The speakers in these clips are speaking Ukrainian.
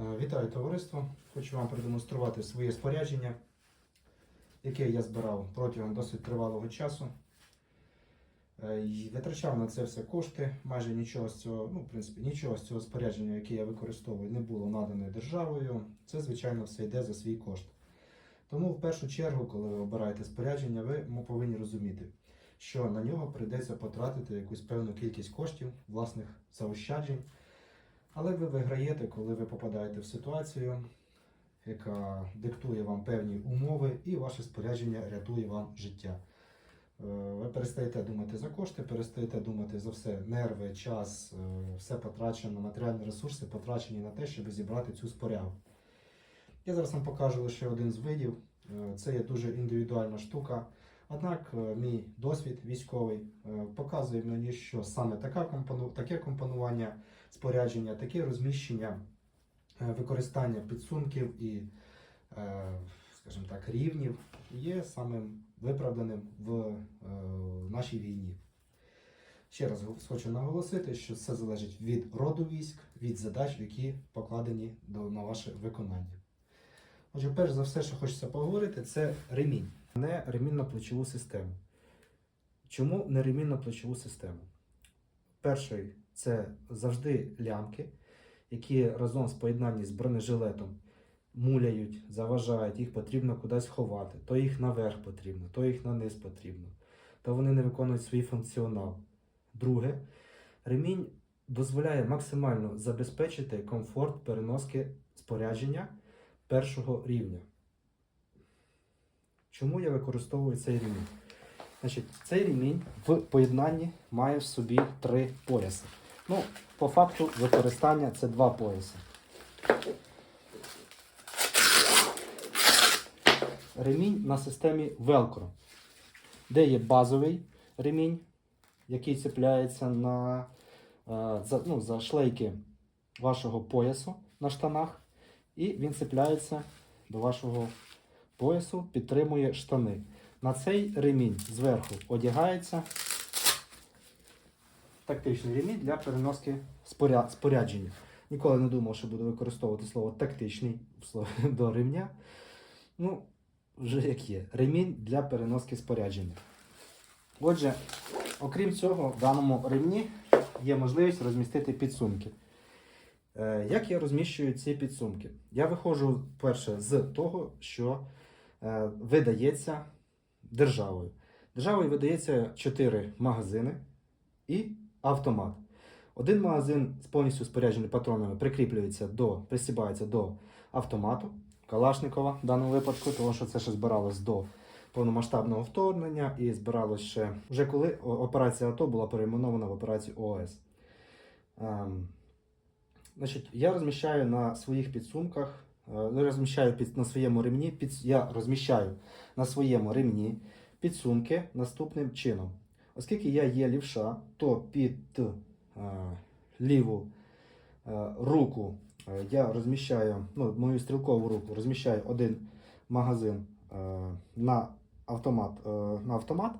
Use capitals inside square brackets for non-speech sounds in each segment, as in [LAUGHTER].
Е, Вітаю товариство! Хочу вам продемонструвати своє спорядження, яке я збирав протягом досить тривалого часу. Е, Витрачав на це все кошти. Майже нічого з цього, ну, в принципі, нічого з цього спорядження, яке я використовую, не було надане державою. Це, звичайно, все йде за свій кошт. Тому в першу чергу, коли ви обираєте спорядження, ви повинні розуміти, що на нього прийдеться потратити якусь певну кількість коштів, власних заощаджень. Але ви виграєте, коли ви попадаєте в ситуацію, яка диктує вам певні умови, і ваше спорядження рятує вам життя. Е, Ви перестаєте думати за кошти, перестаєте думати за все нерви, час, е, все потрачено, матеріальні ресурси потрачені на те, щоб зібрати цю спорягу. Я зараз вам покажу лише один з видів. Е, Це є дуже індивідуальна штука. Однак мій досвід військовий показує мені, що саме таке компонування спорядження, таке розміщення е, використання підсумків і, е, скажімо так, рівнів є самим виправданим в е, нашій війні. Ще раз хочу наголосити, що це залежить від роду військ, від задач, які покладені на ваше виконання. Отже, перш за все, що хочеться поговорити, це ремінь, не ремінь на плечову систему. Чому не ремінь на плечову систему? Перший це завжди лямки, які разом з поєднанні з бронежилетом муляють, заважають, їх потрібно кудись ховати. То їх наверх потрібно, то їх на низ потрібно, то вони не виконують свій функціонал. Друге, ремінь дозволяє максимально забезпечити комфорт переноски спорядження першого рівня. Чому я використовую цей ремінь? Значить, цей ремінь в поєднанні має в собі три пояси. Ну, по факту використання це два пояси. Ремінь на системі Velcro, де є базовий ремінь, який цепляється на, е, за, ну, за шлейки вашого поясу на штанах, і він цепляється до вашого поясу, підтримує штани. На цей ремінь зверху одягається тактичний ремінь для переноски споря- спорядження. Ніколи не думав, що буду використовувати слово тактичний [LAUGHS] до ремня. Ну, вже як є. Ремінь для переноски спорядження. Отже, окрім цього, в даному ремні є можливість розмістити підсумки. Е, Як я розміщую ці підсумки? Я виходжу перше з того, що е, видається державою. Державою видається 4 магазини і автомат. Один магазин з повністю споряджений патронами прикріплюється до, присібається до автомату Калашникова в даному випадку, тому що це ще збиралось до повномасштабного вторгнення і збиралось ще вже коли операція АТО була перейменована в операцію ООС. Ем, значить, я розміщаю на своїх підсумках, е, ну, розміщаю під, на своєму ремні, під, я розміщаю на своєму ремні підсумки наступним чином. Оскільки я є лівша, то під е, ліву е, руку е, я розміщаю, ну, мою стрілкову руку розміщаю один магазин на, автомат, на автомат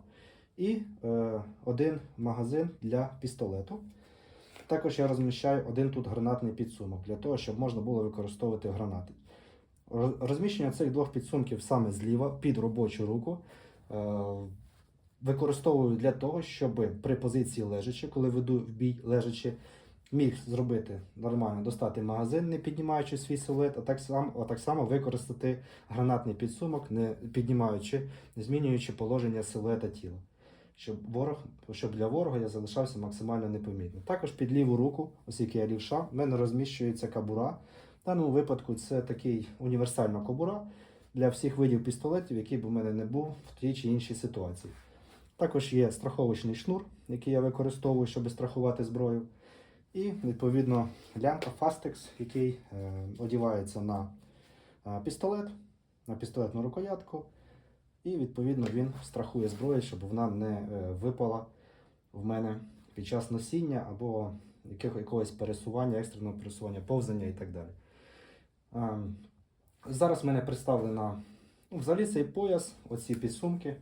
і один магазин для пістолету. Також я розміщаю один тут гранатний підсумок для того, щоб можна було використовувати гранати. Розміщення цих двох підсумків саме зліва під робочу руку використовую для того, щоб при позиції лежачи, коли веду в бій лежачи, міг зробити нормально, достати магазин, не піднімаючи свій силует, а так само, а так само використати гранатний підсумок, не піднімаючи, не змінюючи положення силуета тіла. Щоб ворог, щоб для ворога я залишався максимально непомітним. Також під ліву руку, оскільки я лівша, в мене розміщується кабура. В даному випадку це такий універсальна кобура для всіх видів пістолетів, який б у мене не був в тій чи іншій ситуації. Також є страховочний шнур, який я використовую, щоб страхувати зброю. І, відповідно, лямка Fastex, який е, одівається на е, пістолет, на пістолетну рукоятку. І, відповідно, він страхує зброю, щоб вона не е, випала в мене під час носіння або якогось пересування, екстреного пересування, повзання і так далі. Зараз в мене представлена ну, взагалі цей пояс, оці підсумки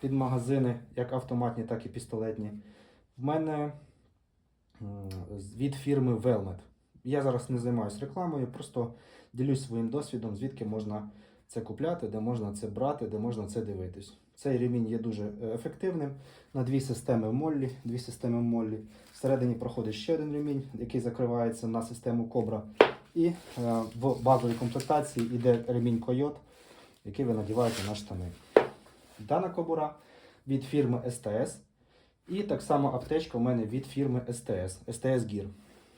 під магазини, як автоматні, так і пістолетні. В мене від фірми Velmet. Я зараз не займаюся рекламою, просто ділюсь своїм досвідом, звідки можна це купляти, де можна це брати, де можна це дивитись. Цей ремінь є дуже е, ефективним на дві системи моллі. Дві системи моллі. Всередині проходить ще один ремінь, який закривається на систему Кобра. І е, в базовій комплектації йде ремінь Койот, який ви надіваєте на штани. Дана кобура від фірми STS. І так само аптечка у мене від фірми STS, STS Gear.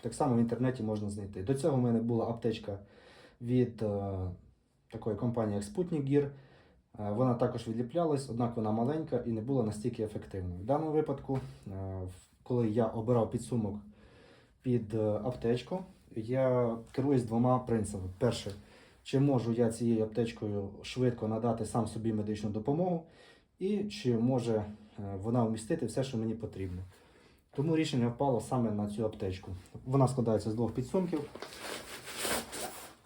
Так само в інтернеті можна знайти. До цього в мене була аптечка від е, такої компанії, як Sputnik Gear. Е, Вона також відліплялась, однак вона маленька і не була настільки ефективною. В даному випадку, е, коли я обирав підсумок під е, аптечку, я керуюсь двома принципами. Перше, чи можу я цією аптечкою швидко надати сам собі медичну допомогу, і чи може е, вона вмістити все, що мені потрібно. Тому рішення впало саме на цю аптечку. Вона складається з двох підсумків,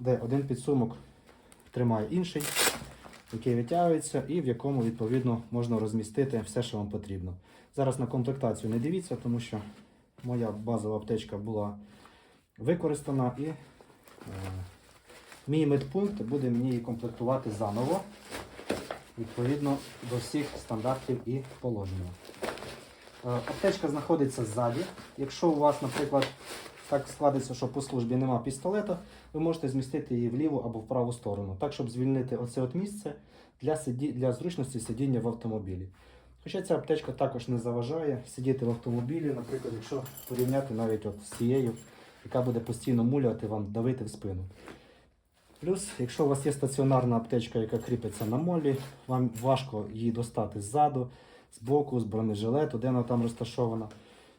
де один підсумок тримає інший, який витягується, і в якому відповідно можна розмістити все, що вам потрібно. Зараз на комплектацію не дивіться, тому що моя базова аптечка була використана і е, мій медпункт буде мені її комплектувати заново відповідно до всіх стандартів і положення. Е, Аптечка знаходиться ззаді. Якщо у вас, наприклад, так складеться, що по службі нема пістолета, ви можете змістити її в ліву або в праву сторону, так, щоб звільнити оце от місце для, сиді... для зручності сидіння в автомобілі. Хоча ця аптечка також не заважає сидіти в автомобілі, наприклад, якщо порівняти навіть от з цією, яка буде постійно мулювати вам, давити в спину. Плюс, якщо у вас є стаціонарна аптечка, яка кріпиться на молі, вам важко її достати ззаду, з боку, з бронежилету, де вона там розташована.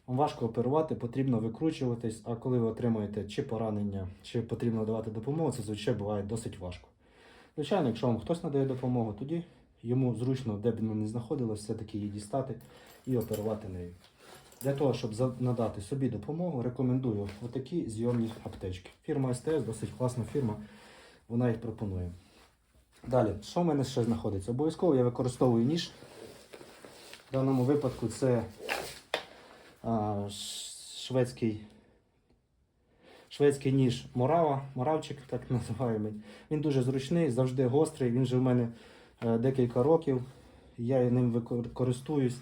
Вам важко оперувати, потрібно викручуватись, а коли ви отримуєте чи поранення, чи потрібно давати допомогу, це звичайно буває досить важко. Звичайно, якщо вам хтось надає допомогу, тоді йому зручно, де б не знаходилась, все-таки її дістати і оперувати нею. Для того, щоб надати собі допомогу, рекомендую отакі зйомні аптечки. Фірма СТС досить класна фірма, вона їх пропонує. Далі, що в мене ще знаходиться? Обов'язково я використовую ніж. В даному випадку це а, шведський, шведський ніж Морава, Моравчик, так [LAUGHS] називаємо. Він дуже зручний, завжди гострий. Він вже в мене е, декілька років. Я ним користуюсь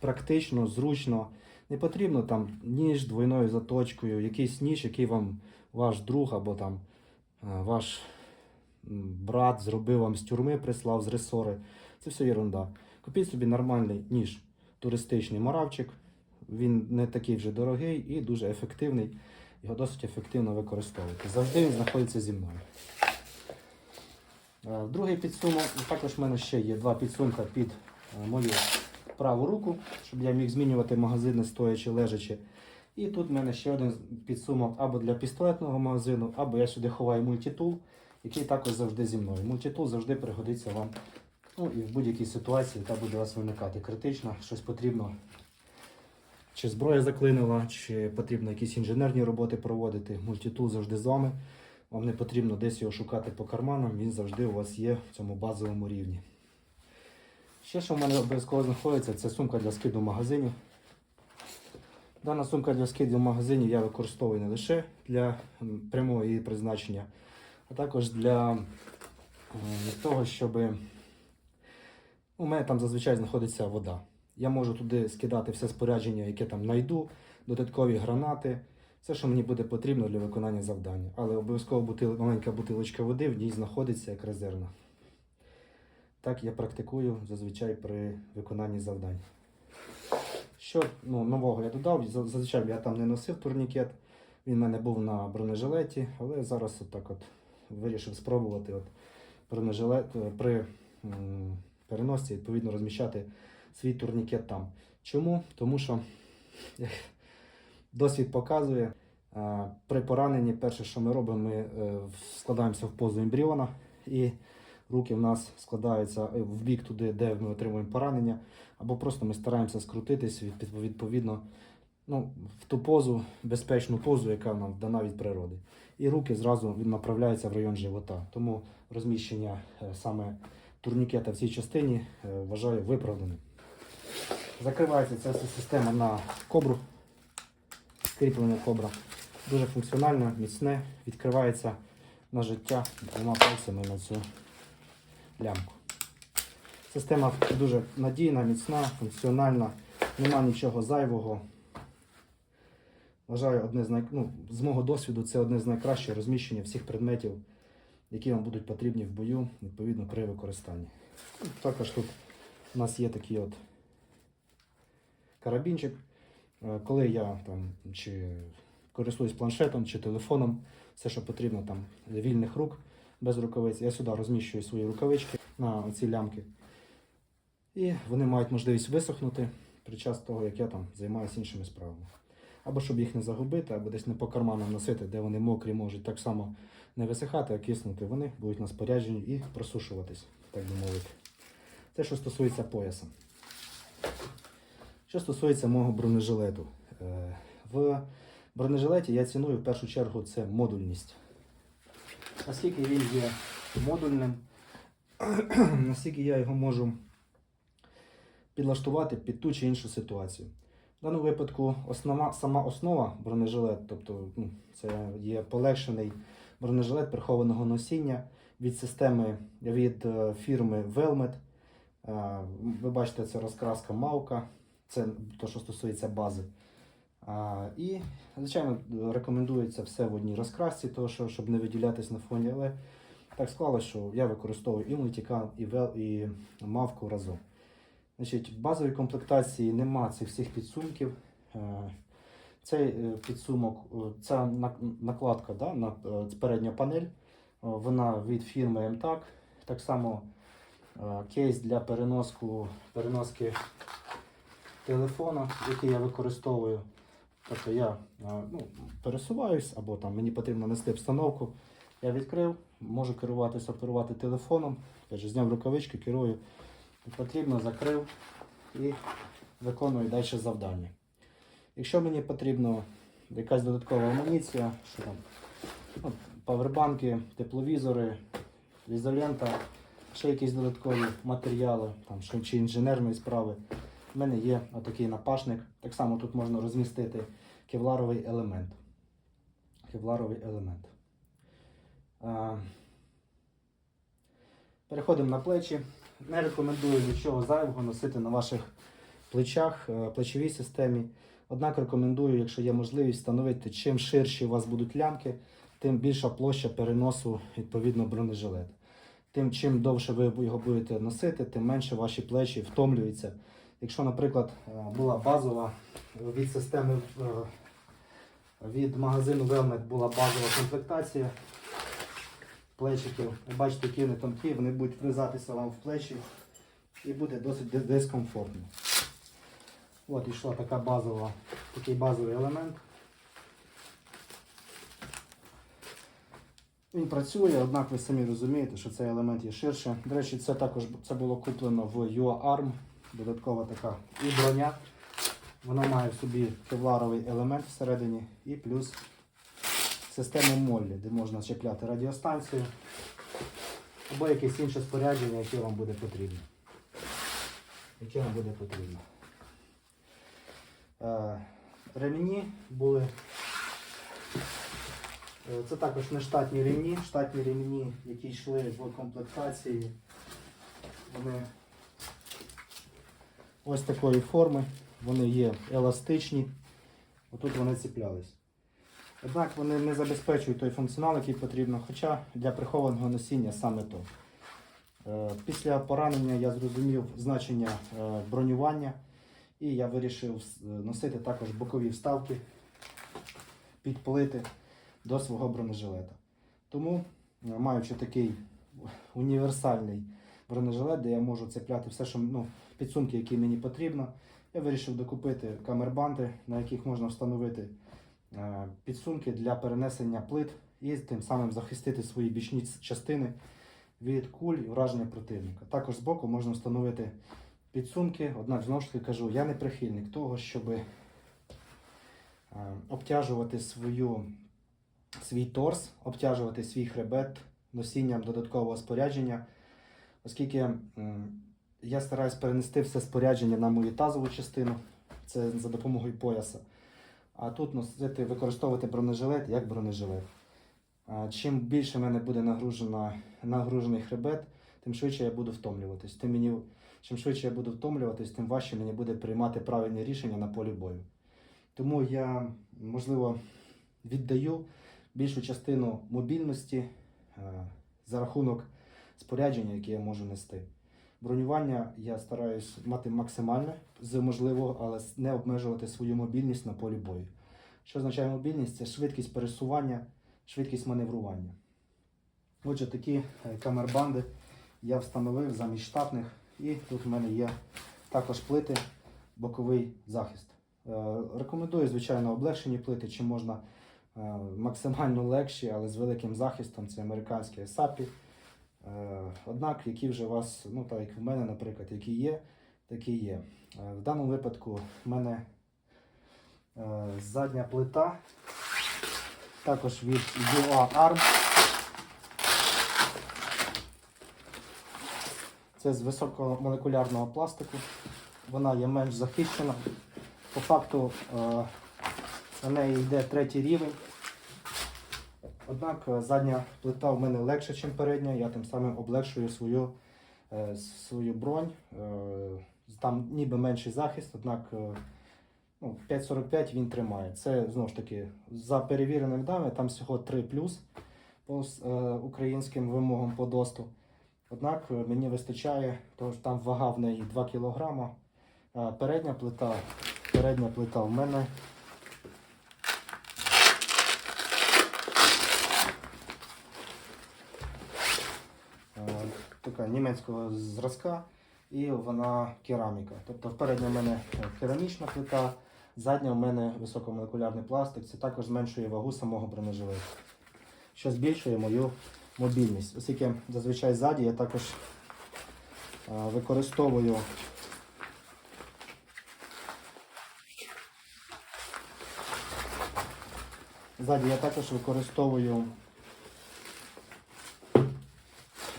практично, зручно. Не потрібно там ніж двойною заточкою, якийсь ніж, який вам ваш друг або там е, ваш брат зробив вам з тюрми, прислав з ресори. Це все ерунда. Купіть собі нормальний ніж, туристичний моравчик. Він не такий вже дорогий і дуже ефективний. Його досить ефективно використовувати. Завжди він знаходиться зі мною. Е, Другий підсумок, також в мене ще є два підсумка під е, мою праву руку, щоб я міг змінювати магазини стоячи, лежачи. І тут в мене ще один підсумок або для пістолетного магазину, або я сюди ховаю мультитул, який також завжди зі мною. Мультитул завжди пригодиться вам ну, і в будь-якій ситуації, яка буде вас виникати критично, щось потрібно. Чи зброя заклинила, чи потрібно якісь інженерні роботи проводити. Мультитул завжди з вами. Вам не потрібно десь його шукати по карманам, він завжди у вас є в цьому базовому рівні. Ще що в мене обов'язково знаходиться, це сумка для скиду в магазині. Дана сумка для скиду в магазині я використовую не лише для прямого її призначення, а також для е, того, щоб у мене там зазвичай знаходиться вода. Я можу туди скидати все спорядження, яке там знайду, додаткові гранати, все, що мені буде потрібно для виконання завдання. Але обов'язково бутил... маленька бутилочка води в ній знаходиться як резервна. Так я практикую зазвичай при виконанні завдань. Що ну, нового я додав, зазвичай я там не носив турнікет, він в мене був на бронежилеті, але зараз от так от вирішив спробувати от е, при м, переносці, відповідно, розміщати свій турнікет там. Чому? Тому що як досвід показує, е, при пораненні перше, що ми робимо, ми е, складаємося в позу ембріона і руки в нас складаються в бік туди, де ми отримуємо поранення, або просто ми стараємося скрутитись від- від- відповідно ну, в ту позу, безпечну позу, яка нам дана від природи. І руки зразу він направляються в район живота. Тому розміщення е, саме турнікета в цій частині е, вважаю виправданим. Закривається ця система на кобру, кріплення кобра. Дуже функціональне, міцне, відкривається на життя двома пальцями на цю лямку. Система дуже надійна, міцна, функціональна, нема нічого зайвого. Вважаю, одне з най... ну, з мого досвіду, це одне з найкращих розміщення всіх предметів, які вам будуть потрібні в бою, відповідно, при використанні. Також тут у нас є такий от карабінчик. Е, Коли я там чи користуюсь планшетом чи телефоном, все, що потрібно там вільних рук без рукавиць, я сюди розміщую свої рукавички на ці лямки. І вони мають можливість висохнути під час того, як я там займаюся іншими справами. Або щоб їх не загубити, або десь не по карманам носити, де вони мокрі, можуть так само не висихати, а киснути. Вони будуть на спорядженні і просушуватись, так би мовити. Це що стосується пояса. Що стосується мого бронежилету. Е, В бронежилеті я ціную в першу чергу це модульність. Наскільки він є модульним, [CLEARS THROAT] наскільки я його можу підлаштувати під ту чи іншу ситуацію. В даному випадку основна, сама основа бронежилет, тобто ну, це є полегшений бронежилет прихованого носіння від системи від е, фірми Velmet. Е, Ви бачите, це розкраска Мавка, це те, що стосується бази. А, і, звичайно, рекомендується все в одній розкрасці, того, що, щоб не виділятись на фоні, але так склалося, що я використовую і Multicam, і, Vel, і Мавку разом. Значить, в базовій комплектації нема цих всіх підсумків. Е, Цей е, підсумок, е, ця накладка, да, на передня панель, вона від фірми MTAC. Так само кейс для переноску, переноски телефона, який я використовую. Тобто я ну, пересуваюсь або там мені потрібно нести встановку. Я відкрив, можу керуватися, оперувати телефоном. Опять же, зняв рукавички, керую. Потрібно, закрив і виконую далі завдання. Якщо мені потрібна якась додаткова амуніція, що там, ну, павербанки, тепловізори, ізолента, ще якісь додаткові матеріали там, що- чи інженерної справи, в мене є отакий напашник. Так само тут можна розмістити кевларовий елемент. Кевларовий елемент. Переходимо на плечі. Не рекомендую нічого зайвого носити на ваших плечах, е, плечовій системі. Однак рекомендую, якщо є можливість, встановити, чим ширші у вас будуть лямки, тим більша площа переносу відповідно бронежилета. Тим чим довше ви його будете носити, тим менше ваші плечі втомлюються. Якщо, наприклад, е, була базова від системи е, від магазину Velmet була базова комплектація плечиків, бачите, які вони тонкі, вони будуть врізатися вам в плечі і буде досить дискомфортно. От ішла така базова, такий базовий елемент. Він працює, однак ви самі розумієте, що цей елемент є ширше. До речі, це також це було куплено в UARM, додаткова така і броня. Вона має в собі кевларовий елемент всередині і плюс систему Моллі, де можна чіпляти радіостанцію або якесь інше спорядження, яке вам буде потрібно. Яке вам буде потрібно. Е, ремені були. е, Це також не штатні ремні, штатні ремні, які йшли в комплектації. Вони ось такої форми, вони є еластичні. Отут вони ціплялись. Однак вони не забезпечують той функціонал, який потрібно, хоча для прихованого носіння саме то. Е, Після поранення я зрозумів значення е, бронювання і я вирішив носити також бокові вставки під плити до свого бронежилета. Тому, е, маючи такий універсальний бронежилет, де я можу цепляти все, що ну, підсумки, які мені потрібно, я вирішив докупити камербанти, на яких можна встановити е, підсумки для перенесення плит і тим самим захистити свої бічні частини від куль і враження противника. Також збоку можна встановити підсумки, однак знову ж таки кажу, я не прихильник того, щоб е, обтяжувати свою, свій торс, обтяжувати свій хребет носінням додаткового спорядження, оскільки я стараюсь перенести все спорядження на мою тазову частину, це за допомогою пояса. А тут носити, використовувати бронежилет як бронежилет. Чим більше в мене буде нагружений хребет, тим швидше я буду втомлюватись. Тим мені, чим швидше я буду втомлюватись, тим важче мені буде приймати правильні рішення на полі бою. Тому я, можливо, віддаю більшу частину мобільності е, за рахунок спорядження, яке я можу нести. Бронювання я стараюсь мати максимальне з можливого, але не обмежувати свою мобільність на полі бою. Що означає мобільність? Це швидкість пересування, швидкість маневрування. Отже, такі е, камербанди я встановив замість штатних, і тут в мене є також плити, боковий захист. Е, Рекомендую, звичайно, облегшені плити, чи можна е, максимально легші, але з великим захистом. Це американські SAPI. Е, Однак, які вже у вас, ну так як в мене, наприклад, які є, такі є. Е, В даному випадку в мене е, задня плита, також від UA Arm. Це з високомолекулярного пластику. Вона є менш захищена. По факту на неї йде третій рівень. Однак е, задня плита в мене легша, ніж передня. Я тим самим облегшую свою, е, свою бронь. Е, Там ніби менший захист, однак ну, 5,45 він тримає. Це знову ж таки за перевіреними даними, там всього 3 плюс по українським вимогам по ДОСТу. Однак мені вистачає, тому що там вага в неї 2 кг. Передня плита, передня плита в мене е, така німецького зразка, і вона кераміка. Тобто передня в мене е, керамічна плита, задня в мене високомолекулярний пластик. Це також зменшує вагу самого бронежилета, що збільшує мою мобільність. Оскільки зазвичай ззаді я також е, використовую Ззаді я також використовую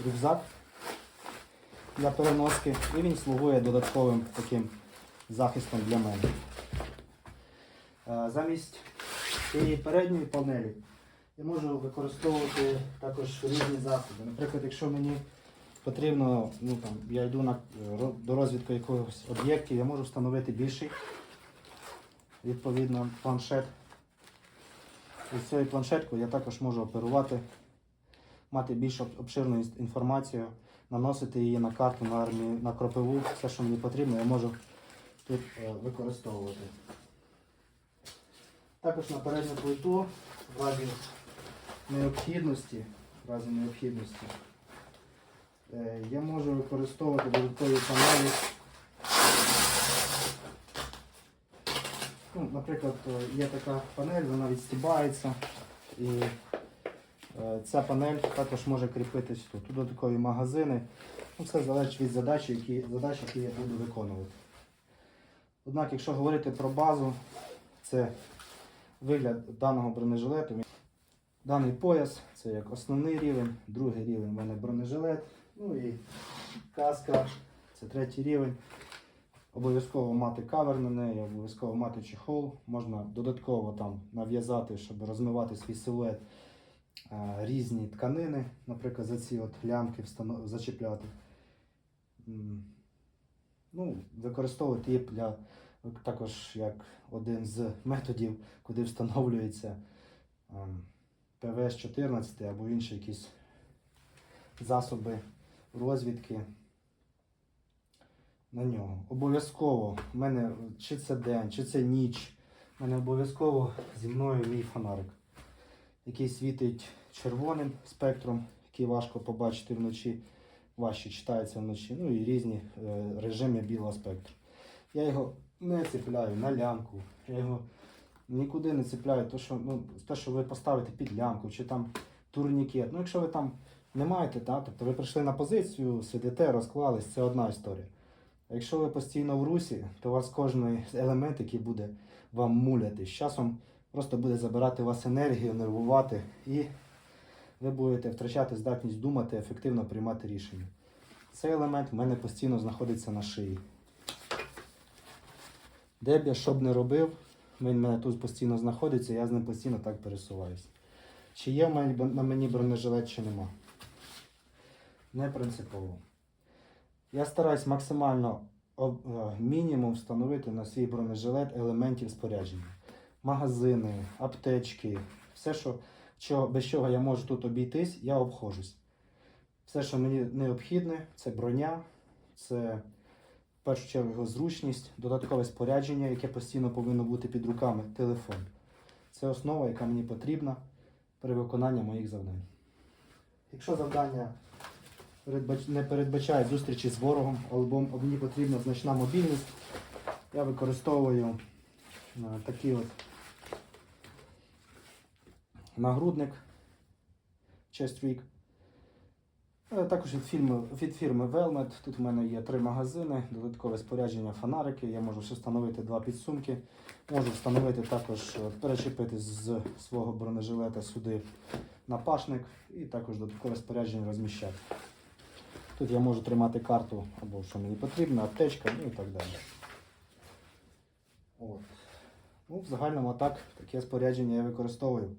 рюкзак для переноски і він слугує додатковим таким захистом для мене. Е, Замість цієї передньої панелі я можу використовувати також різні засоби. Наприклад, якщо мені потрібно, ну там я йду на е, до розвідки якогось об'єктів, я можу встановити більший відповідно планшет. І з цією планшеткою я також можу оперувати, мати більш обширну інформацію, наносити її на карту, на армію, на кропиву, все, що мені потрібно, я можу тут е, використовувати. Також на передню плиту в разі необхідності, в разі необхідності е, я можу використовувати додаткові панелі. Ну, наприклад, е, є така панель, вона відстібається і ця панель також може кріпитись тут. Тут додаткові магазини. Ну, це залежить від задачі, які, задач, які я буду виконувати. Однак, якщо говорити про базу, це вигляд даного бронежилету. Даний пояс це як основний рівень, другий рівень в мене бронежилет, ну і каска, це третій рівень. Обов'язково мати кавер на неї, обов'язково мати чехол. Можна додатково там нав'язати, щоб розмивати свій силует е, різні тканини, наприклад, за ці от лямки зачіпляти. Ну, використовувати їх для також як один з методів, куди встановлюється ем, ПВС-14 або інші якісь засоби розвідки на нього. Обов'язково в мене чи це день, чи це ніч, в мене обов'язково зі мною мій фонарик, який світить червоним спектром, який важко побачити вночі, важче читається вночі, ну і різні е, режими білого спектру. Я його не цепляю на лямку, я його нікуди не цепляю, то, що, ну, те, що ви поставите під лямку, чи там турнікет. Ну, якщо ви там не маєте, та, тобто ви прийшли на позицію, сидите, розклались, це одна історія. А якщо ви постійно в русі, то у вас кожен елемент, який буде вам муляти, з часом просто буде забирати у вас енергію, нервувати, і ви будете втрачати здатність думати, ефективно приймати рішення. Цей елемент в мене постійно знаходиться на шиї. Де б я що б не робив, Він в мене тут постійно знаходиться, я з ним постійно так пересуваюся. Чи є на мені бронежилет, чи нема. Не принципово. Я стараюсь максимально е, мінімум встановити на свій бронежилет елементів спорядження. Магазини, аптечки, все, що, що, без чого я можу тут обійтись, я обходжусь. Все, що мені необхідне, це броня, це в першу чергу зручність, додаткове спорядження, яке постійно повинно бути під руками, телефон. Це основа, яка мені потрібна при виконанні моїх завдань. Якщо завдання не передбачає зустрічі з ворогом, або мені потрібна значна мобільність, я використовую е, такий от нагрудник Chest Rig. Е, Також від фірми, від фірми Velmet. Тут в мене є три магазини, додаткове спорядження, фонарики. Я можу встановити два підсумки. Можу встановити також, е, перечепити з свого бронежилета сюди напашник і також додаткове спорядження розміщати. Тут я можу тримати карту або що мені потрібно, аптечка, ну і так далі. От. Ну, в загальному так, таке спорядження я використовую.